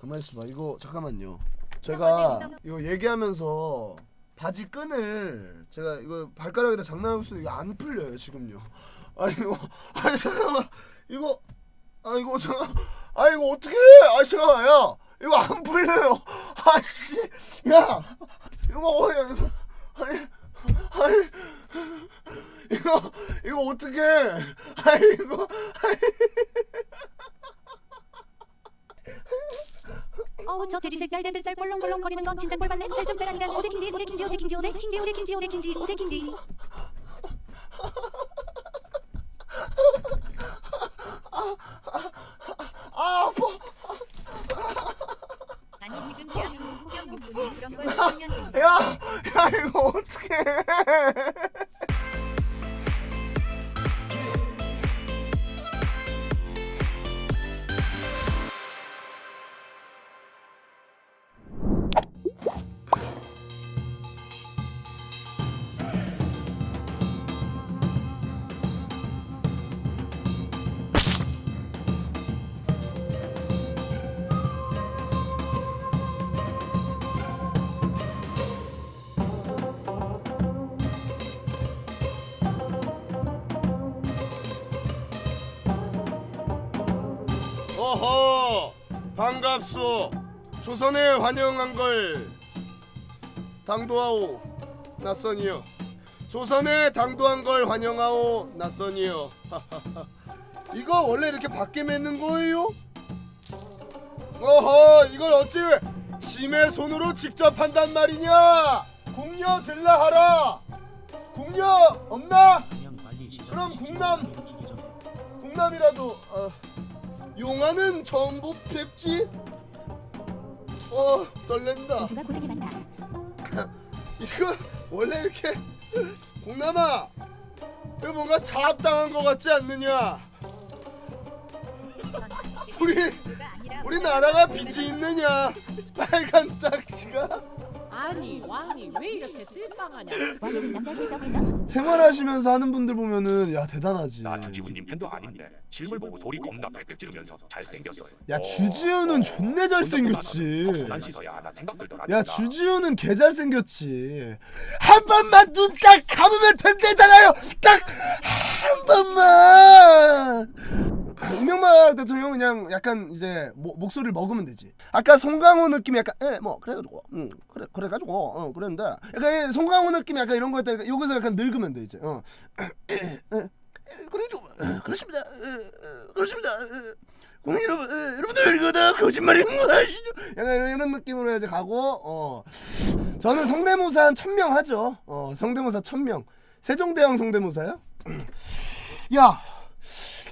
가만 있어봐. 이거 잠깐만요. 제가 이거 얘기하면서 바지 끈을 제가 이거 발가락에다 장난하고 있어도 이거 안 풀려요 지금요. 아니 이거 아니 잠깐만 이거 아 이거 잠깐 아 이거 어떻게 해? 아 잠깐만 야 이거 안 풀려요. 아씨 야 이거 어 야, 이거 아니 아니 이거 이거 어떻게 아니 이거 어우 저 돼지색 달된 뱃살 꼴렁꼴렁 거리는 건 진짜 꼴받네 살좀 빼라니까 오대킹디 오대킹디 오대킹디 오대킹디 오대킹디 오대킹디 오대킹디 아 아파. 아니 지금 대한민국 후병국군이 그런 걸 하면 됩니다. 야, 야 이거 어떻게? 어허, 반갑소. 조선에 환영한 걸 당도하오, 낯선이여. 조선에 당도한 걸 환영하오, 낯선이여. 이거 원래 이렇게 밖에 맺는 거예요? 어허, 이걸 어찌 짐의 손으로 직접 한단 말이냐? 궁녀 들라 하라. 궁녀 없나? 그럼 국남! 궁남이라도 어, 용화는 처음 뵙지? 어 설렌다 민주가 고생이 많다. 이거 원래 이렇게 공남아 이거 뭔가 자압당한 것 같지 않느냐 우리 우리 나라가 빚이 있느냐 빨간 딱지가 아니 왕이 왜 이렇게 남자 있나? 생활하시면서 하는 분들 보면은 야 대단하지 나 주지훈님 팬도 아닌데 실물 보고 소리 겁나 빽빽 지르면서 잘생겼어요. 야 어. 주지훈은 존내 잘생겼지 난 씻어야 나 생각 들더라. 야 주지훈은 개 잘생겼지 한 번만 눈 딱 감으면 된대잖아요 딱 한 번만 이명박 대통령 그냥 약간 이제 모, 목소리를 먹으면 되지. 아까 송강호 느낌이 약간 에뭐 그래가지고 응 그래 그래가지고 어 그랬는데 약간 이 송강호 느낌이 약간 이런 거였다. 여기서 약간 늙으면 돼 이제. 어. 에, 에, 그래 좀 에, 그렇습니다. 그렇습니다. 에, 국민 여러분 에, 여러분들 이거 다 거짓말인 거 아시죠? 약간 이런, 이런 느낌으로 이제 가고 어. 저는 성대모사 한 천 명 하죠. 어 성대모사 천 명. 세종대왕 성대모사요? 야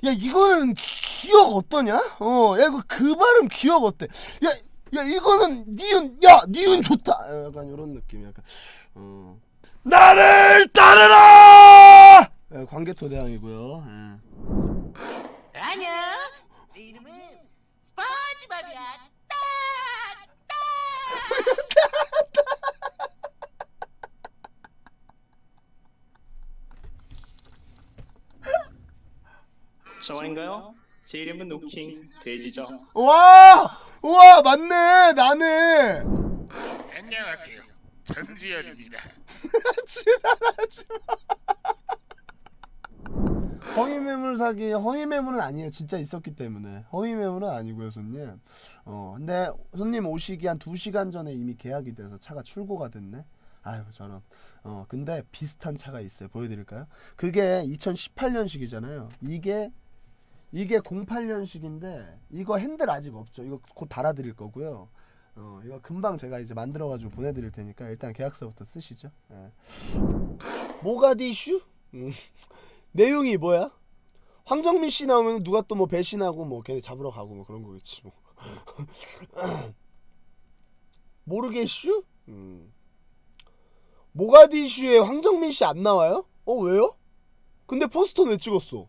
야 이거는 기억 어떠냐? 어, 야 이거 그 발음 기억 어때? 야, 야 이거는 니은, 야 니은 좋다. 어, 약간 이런 느낌, 약간. 어. 나를 따르라! 예, 광개토 대왕이고요. 예. 안녕. 내 이름은 스펀지밥이야. 저인가요? 제 이름은 노킹 돼지죠. 와, 와 맞네, 나네. 안녕하세요. 전지현입니다. 지랄하지 마. 허위 매물 사기 허위 매물은 아니에요. 진짜 있었기 때문에 허위 매물은 아니고요, 손님. 어, 근데 손님 오시기 한 2시간 전에 이미 계약이 돼서 차가 출고가 됐네. 아유, 저런. 어, 근데 비슷한 차가 있어요. 보여드릴까요? 그게 2018년식이잖아요. 이게 이게 08년식인데 이거 핸들 아직 없죠. 이거 곧 달아드릴 거고요. 어, 이거 금방 제가 이제 만들어가지고 보내드릴 테니까 일단 계약서부터 쓰시죠. 예. 모가디슈? 음. 내용이 뭐야? 황정민 씨 나오면 누가 또 뭐 배신하고 뭐 걔네 잡으러 가고 뭐 그런 거겠지 뭐. 모르겠슈? 음. 모가디슈에 황정민 씨 안 나와요? 어 왜요? 근데 포스터는 왜 찍었어?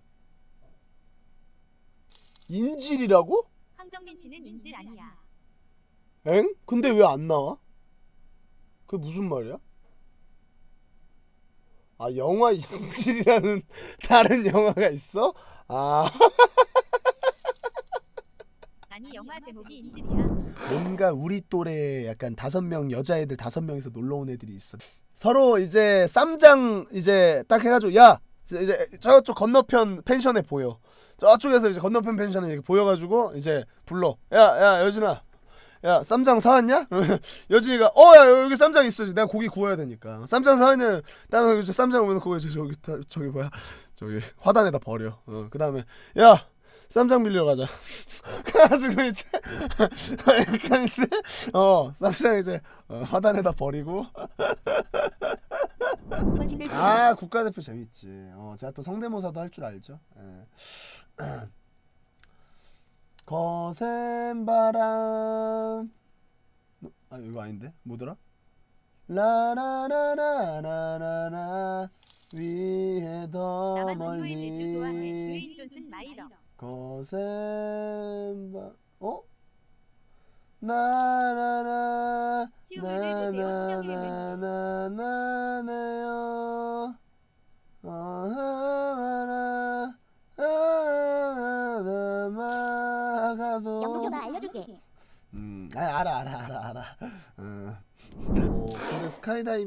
인질이라고? 황정민 씨는 인질 아니야. 엥? 근데 왜 안 나와? 그게 무슨 말이야? 아 영화 인질이라는 다른 영화가 있어? 아 아니 영화 제목이 인질이야. 뭔가 우리 또래 약간 다섯 명 여자애들 다섯 명이서 놀러 온 애들이 있어. 서로 이제 쌈장 이제 딱 해가지고 야 이제 저쪽 건너편 펜션에 보여. 저쪽에서 이제 건너편 펜션에 이렇게 보여가지고 이제 불러. 야야 여진아. 야 쌈장 사왔냐? 여진이가 어 야 여기 쌈장 있어. 내가 고기 구워야 되니까. 쌈장 사왔냐? 다음에 이제 쌈장 오면 그거 이제 저기 다- 저기 뭐야 저기 화단에다 버려. 어, 그 다음에 야 쌈장 빌려 가자. 그래가지고 이제 약간 이제 어 쌈장 이제 어, 화단에다 버리고 아 국가대표 재밌지. 어 제가 또 성대모사도 할 줄 알죠. 예. 거센 바람 아 이거 아닌데 뭐더라? 라라라라라라라 위에 더. 멀리. 거센 바 어? 수명의 나나나나나나요 어하마나 아나마가도 영국교가 알려줄게. 음, 아, 알아 알아 알아 알아 어. 오,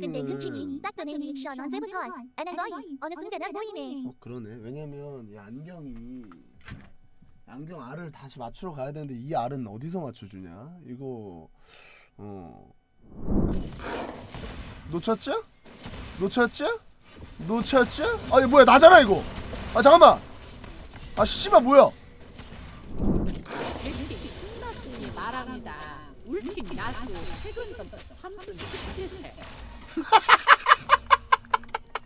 근데 딱 전에 리액션 언제부터 안 하는 거임? 어느 순간 안 보이네. 어 그러네 왜냐면 이 안경이 안경 알을 다시 맞추러 가야 되는데 이 알은 어디서 맞춰주냐 이거 어 놓쳤죠? 놓쳤죠? 놓쳤죠? 아니 뭐야 나잖아 이거 아 잠깐만 아 씨발 뭐야 끝났으니 말합니다. 울 팀 야수 최근 점수 3승 17패.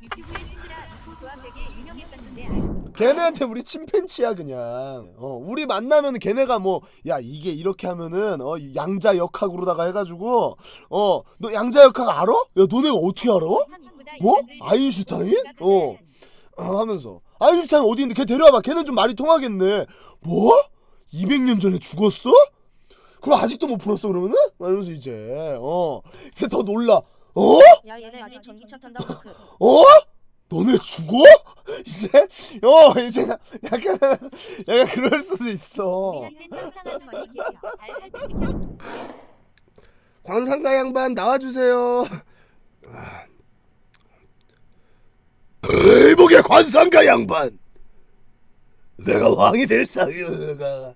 유튜브에 신지라 그 조합 되게 유명했었는데 걔네한테 우리 침팬치야 그냥 어 우리 만나면 걔네가 뭐 야 이게 이렇게 하면은 어 양자 역학으로다가 해가지고 어 너 양자 역학 알아? 야 너네가 어떻게 알아? 뭐? 아인슈타인? 어. 어, 하면서 아인슈타인 어디 있는데 걔 데려와봐 걔는 좀 말이 통하겠네 뭐? 200년 전에 죽었어? 그럼 아직도 못 풀었어 그러면은? 막 이러면서 이제 어 근데 더 놀라 어? 야 얘네 아직 전기차 탄다고 그 어? 너네 죽어? 이제 어 이제 약간 약간 그럴 수도 있어. 관상가 양반 나와주세요 의복의 관상가 양반 내가 왕이 될 상이가